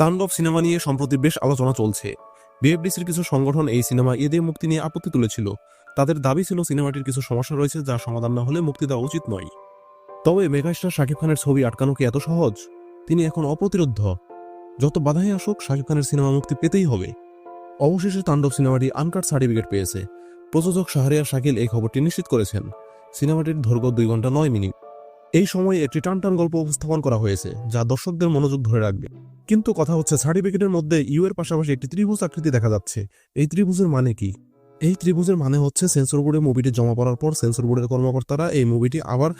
তাণ্ডব সিনেমা নিয়ে সম্প্রতি বেশ আলোচনা চলছে। বিএফডিসির কিছু সংগঠন এই সিনেমা ঈদে মুক্তি নিয়ে আপত্তি তুলেছিল। তাদের দাবি ছিল সিনেমাটির কিছু সমস্যা রয়েছে যা সমাধান না হলে মুক্তি দেওয়া উচিত নয়। তবে মেগাস্টার শাকিব খানের ছবি আটকানো কি এত সহজ? তিনি এখন অপ্রতিরোধ যত বাধাই আসুক, শাকিব খানের সিনেমা মুক্তি পেতেই হবে। অবশেষে তাণ্ডব সিনেমাটি আনকাট সার্টিফিকেট পেয়েছে। প্রযোজক শাহরিয়ার শাকিল এই খবরটি নিশ্চিত করেছেন। সিনেমাটির দৈর্ঘ্য দুই ঘণ্টা নয় মিনিট। এই সময়ে একটি টানটান গল্প উপস্থাপন করা হয়েছে, যা দর্শকদের মনোযোগ ধরে রাখবে। কিন্তু কথা হচ্ছে, সার্টিফিকেটের মধ্যে ইউ এর পাশাপাশি একটি ত্রিভুজ আকৃতি দেখা যাচ্ছে। এই ত্রিভুজের মানে কি? এই ত্রিভুজের মানে হচ্ছে সেন্সর বোর্ডে মুভিটি জমা পড়ার পর সেন্সর বোর্ডের কর্মকর্তারা এই মুভিটি আবার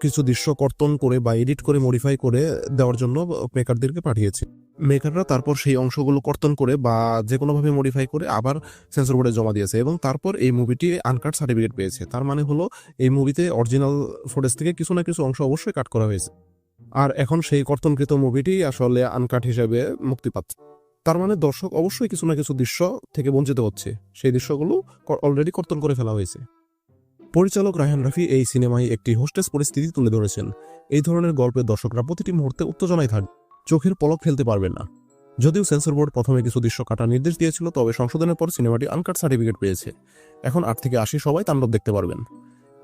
কিছু দৃশ্য কর্তন করে বা এডিট করে মডিফাই করে দেওয়ার জন্য মেকারদেরকে পাঠিয়েছে। মেকাররা তারপর সেই অংশগুলো কর্তন করে বা যে কোনোভাবে মডিফাই করে আবার সেন্সর বোর্ডে জমা দিয়েছে এবং তারপর এই মুভিটি আনকাট সার্টিফিকেট পেয়েছে। তার মানে হলো এই মুভিতে অরিজিনাল ফুটেজ থেকে কিছু না কিছু অংশ অবশ্যই কাট করা হয়েছে। আর এখন সেই কর্তনকৃত মুভিটি আসলে আনকাট হিসেবে মুক্তি পাচ্ছে। তার মানে দর্শক অবশ্যই কিছু না কিছু দৃশ্য থেকে বঞ্চিত হচ্ছে। সেই দৃশ্যগুলো অলরেডি কর্তন করে ফেলা হয়েছে। পরিচালক রায়হান রাফি এই সিনেমায় একটি হোস্টেস পরিস্থিতি তুলে ধরেছেন। এই ধরনের গল্পের দর্শকরা প্রতিটি মুহূর্তে উত্তেজনায় থাকবে চোখের পলক ফেলতে পারবেন না। যদিও সেন্সর বোর্ড প্রথমে কিছু দৃশ্য কাটার নির্দেশ দিয়েছিল, তবে সংশোধনের পর সিনেমাটি আনকাট সার্টিফিকেট পেয়েছে। এখন আট থেকে আশি সবাই তাণ্ডব দেখতে পারবেন।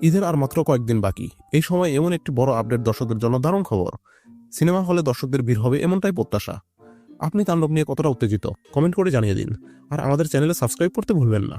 ঈদের আর মাত্র কয়েকদিন বাকি। এই সময় এমন একটি বড় আপডেট দর্শকদের জন্য দারুণ খবর। সিনেমা হলে দর্শকদের ভিড় হবে এমনটাই প্রত্যাশা। আপনি তাণ্ডব নিয়ে কতটা উত্তেজিত? কমেন্ট করে জানিয়ে দিন। আর আমাদের চ্যানেলে সাবস্ক্রাইব করতে ভুলবেন না।